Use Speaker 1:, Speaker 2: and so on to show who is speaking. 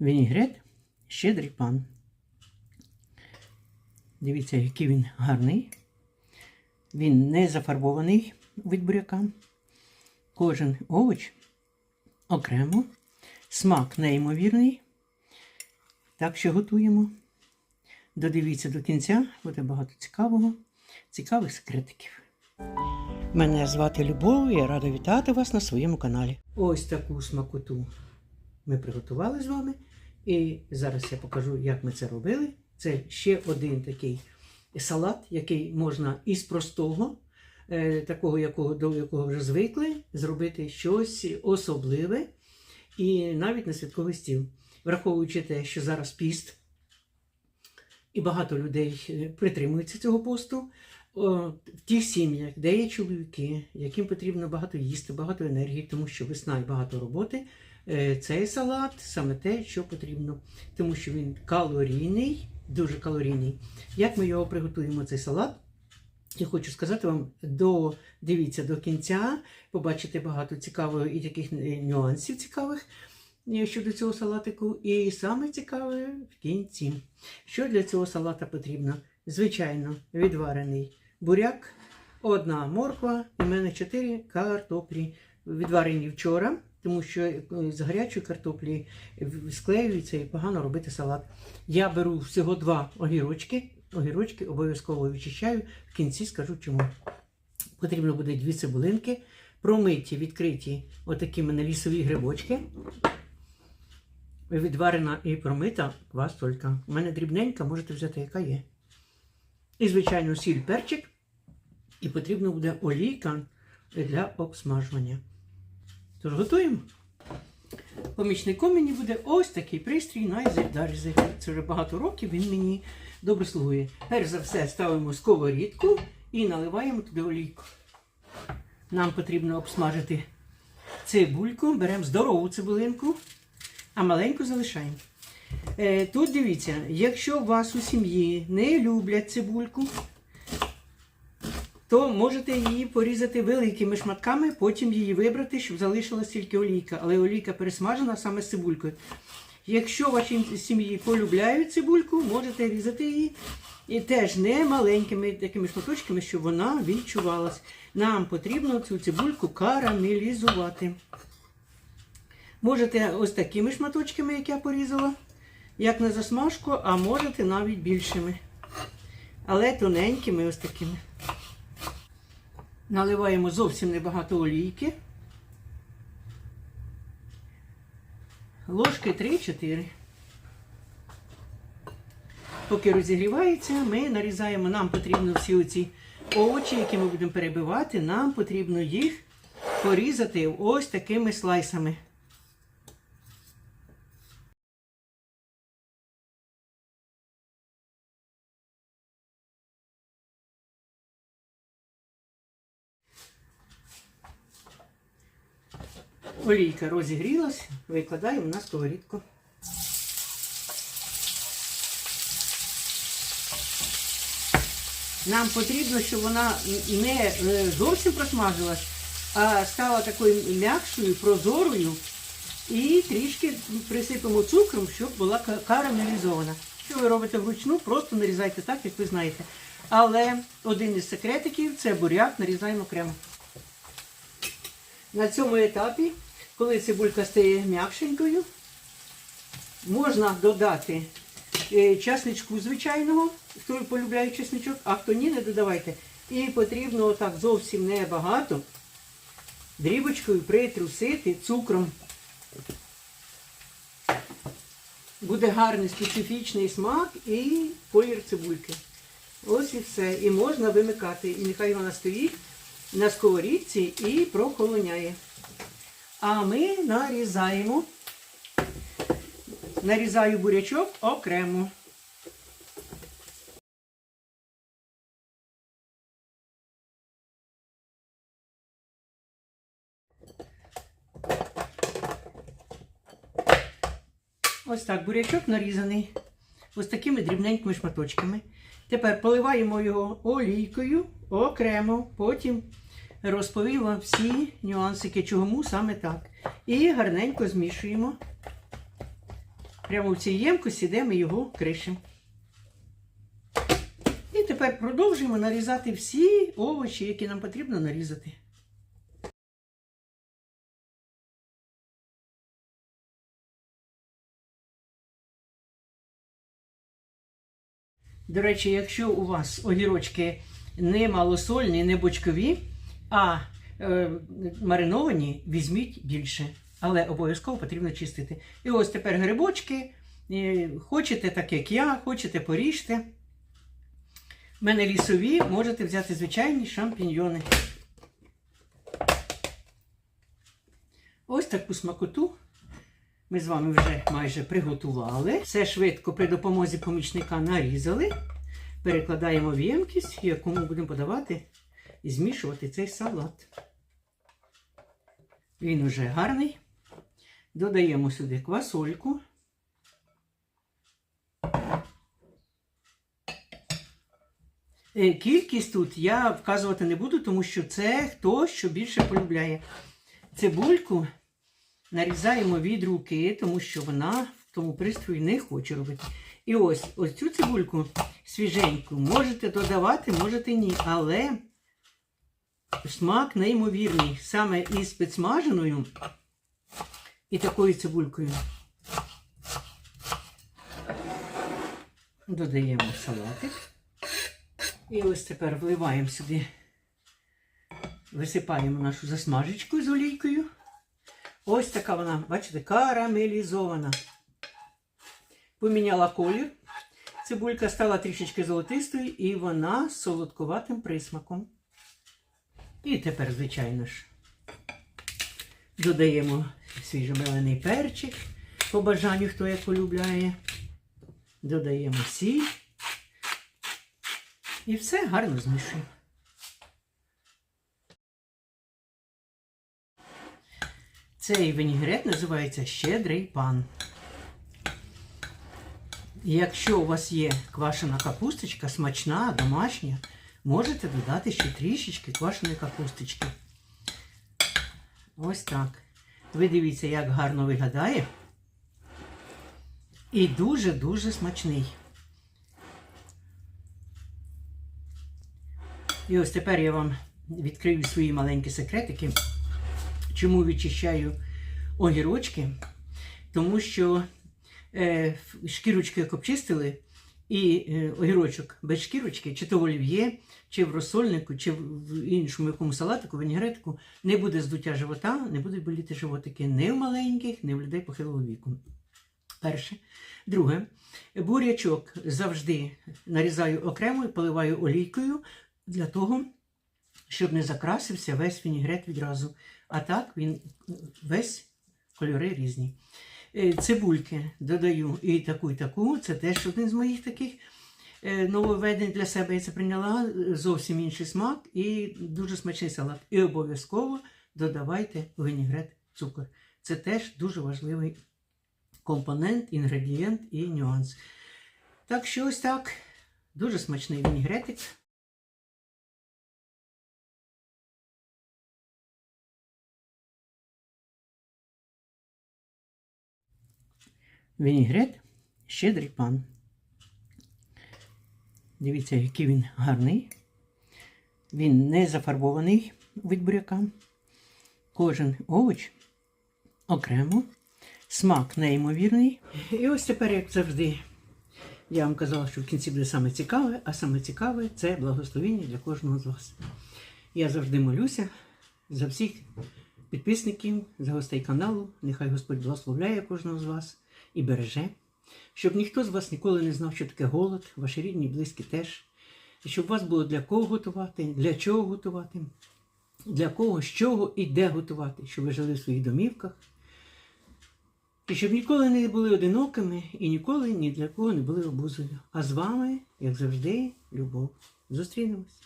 Speaker 1: вінігрет щедрий пан. Дивіться, який він гарний. Він не зафарбований від буряка. Кожен овоч окремо. Смак неймовірний. Так що готуємо. Додивіться до кінця, буде багато цікавого, цікавих секретиків. Мене звати Любов, я рада вітати вас на своєму каналі. Ось таку смакоту ми приготували з вами. І зараз я покажу, як ми це робили. Це ще один такий салат, який можна із простого, е, такого, якого, до якого вже звикли, зробити щось особливе і навіть на святковий стіл. Враховуючи те, що зараз піст, і багато людей е, притримуються цього посту. О, В тих сім'ях, де є чоловіки, яким потрібно багато їсти, багато енергії, тому що весна і багато роботи. е, Цей салат саме те, що потрібно, тому що він калорійний, дуже калорійний. Як ми його приготуємо, цей салат? Я хочу сказати вам, до, дивіться до кінця, побачите багато цікавого і таких е, нюансів цікавих е, щодо цього салатику. І саме цікаве в кінці. Що для цього салата потрібно? Звичайно, відварений буряк, одна морква, і в мене чотири картоплі. Відварені вчора, тому що е, з гарячої картоплі склеюється і погано робити салат. Я беру всього два огірочки. Огірочки обов'язково відчищаю. В кінці скажу чому. Потрібно буде дві цибулинки, промиті, відкриті отакі мене лісові грибочки. Відварена і промита квасолька. У мене дрібненька, можете взяти, яка є. І, звичайно, сіль перчик. І потрібна буде олійка для обсмажування. Тож готуємо. Помічником мені буде ось такий пристрій на Ізельдарізі. Це вже багато років, він мені добре слугує. Перш за все ставимо сковорідку і наливаємо туди олійку. Нам потрібно обсмажити цибульку, беремо здорову цибулинку, а маленьку залишаємо. Е, тут дивіться, якщо у вас у сім'ї не люблять цибульку, то можете її порізати великими шматками, потім її вибрати, щоб залишилась тільки олійка. Але олійка пересмажена саме з цибулькою. Якщо ваші сім'ї полюбляють цибульку, можете різати її і теж не маленькими такими шматочками, щоб вона відчувалась. Нам потрібно цю цибульку карамелізувати. Можете ось такими шматочками, як я порізала, як на засмажку, а можете навіть більшими. Але тоненькими ось такими. Наливаємо зовсім небагато олійки. Ложки 3-4. Поки розігрівається, ми нарізаємо, нам потрібно всі оці овочі, які ми будемо перебивати, нам потрібно їх порізати ось такими слайсами. Олійка розігрілась, викладаємо на сковорідку. Нам потрібно, щоб вона не е, зовсім просмажилась, а стала такою м'якшою, прозорою. І трішки присипемо цукром, щоб була карамелізована. Що ви робите вручну, просто нарізайте так, як ви знаєте. Але один із секретиків це буряк, нарізаємо окремо. На цьому етапі, коли цибулька стає м'якшенькою, можна додати е, часничку звичайного, хто полюбляє чесничок, а хто ні, не додавайте. І потрібно отак зовсім небагато дрібочкою притрусити цукром. Буде гарний специфічний смак і колір цибульки. Ось і все. І можна вимикати. І нехай вона стоїть на сковорідці і прохолоняє. А ми нарізаємо. Нарізаю бурячок окремо. Ось так бурячок нарізаний. Ось такими дрібненькими шматочками. Тепер поливаємо його олійкою окремо, потім розповім вам всі нюансики, чому саме так. І гарненько змішуємо. Прямо в цій ємкості, де ми його кришимо. І тепер продовжуємо нарізати всі овочі, які нам потрібно нарізати. До речі, якщо у вас огірочки не малосольні, не бочкові, а е, мариновані, візьміть більше. Але обов'язково потрібно чистити. І ось тепер грибочки. Хочете так, як я, хочете поріжте. У мене лісові, можете взяти звичайні шампіньйони. Ось таку смакоту ми з вами вже майже приготували. Все швидко при допомозі помічника нарізали. Перекладаємо в ємкість, яку ми будемо подавати і змішувати цей салат. Він уже гарний. Додаємо сюди квасольку. Е, Кількість тут я вказувати не буду, тому що це хто що більше полюбляє. Цибульку нарізаємо від руки, тому що вона в тому пристрої не хоче робити. І ось ось цю цибульку свіженьку можете додавати, можете ні. Але смак неймовірний. Саме із підсмаженою і такою цибулькою. Додаємо салатик. І ось тепер вливаємо сюди, висипаємо нашу засмажечку з олійкою. Ось така вона, бачите, карамелізована. Поміняла колір. Цибулька стала трішечки золотистою і вона з солодкуватим присмаком. І тепер, звичайно ж, додаємо свіжомелений перчик, по бажанню, хто як полюбляє. Додаємо сіль. І все гарно змішуємо. Цей вінігрет називається щедрий пан. Якщо у вас є квашена капусточка, смачна, домашня, можете додати ще трішечки квашеної капусточки. Ось так. Ви дивіться, як гарно виглядає. І дуже-дуже смачний. І ось тепер я вам відкрию свої маленькі секретики. Чому відчищаю огірочки? Тому що е, шкірочки як обчистили, і е, огірочок без шкірочки, чи то в олів'є, чи в розсольнику, чи в іншому якому салатику, вінігретику, не буде здуття живота, не будуть боліти животики ні в маленьких, ні в людей похилого віку. Перше. Друге, бурячок завжди нарізаю окремо і поливаю олійкою для того, щоб не закрасився весь вінігрет відразу. А так він весь кольори різні. Е, Цибульки додаю і таку, і таку. Це теж один з моїх таких е, нововведень для себе. Я це прийняла зовсім інший смак і дуже смачний салат. І обов'язково додавайте в цукор. Це теж дуже важливий компонент, інгредієнт і нюанс. Так що ось так. Дуже смачний вінігретик. Вінігрет щедрий пан. Дивіться, який він гарний. Він не зафарбований від буряка. Кожен овоч окремо. Смак неймовірний. І ось тепер, як завжди, я вам казала, що в кінці буде саме цікаве, а саме цікаве це благословіння для кожного з вас. Я завжди молюся за всіх підписників, за гостей каналу. Нехай Господь благословляє кожного з вас і береже, щоб ніхто з вас ніколи не знав, що таке голод, ваші рідні близькі теж. І щоб вас було для кого готувати, для чого готувати, для кого, з чого і де готувати, щоб ви жили в своїх домівках. І щоб ніколи не були одинокими і ніколи ні для кого не були обузою. А з вами, як завжди, любов. Зустрінемось.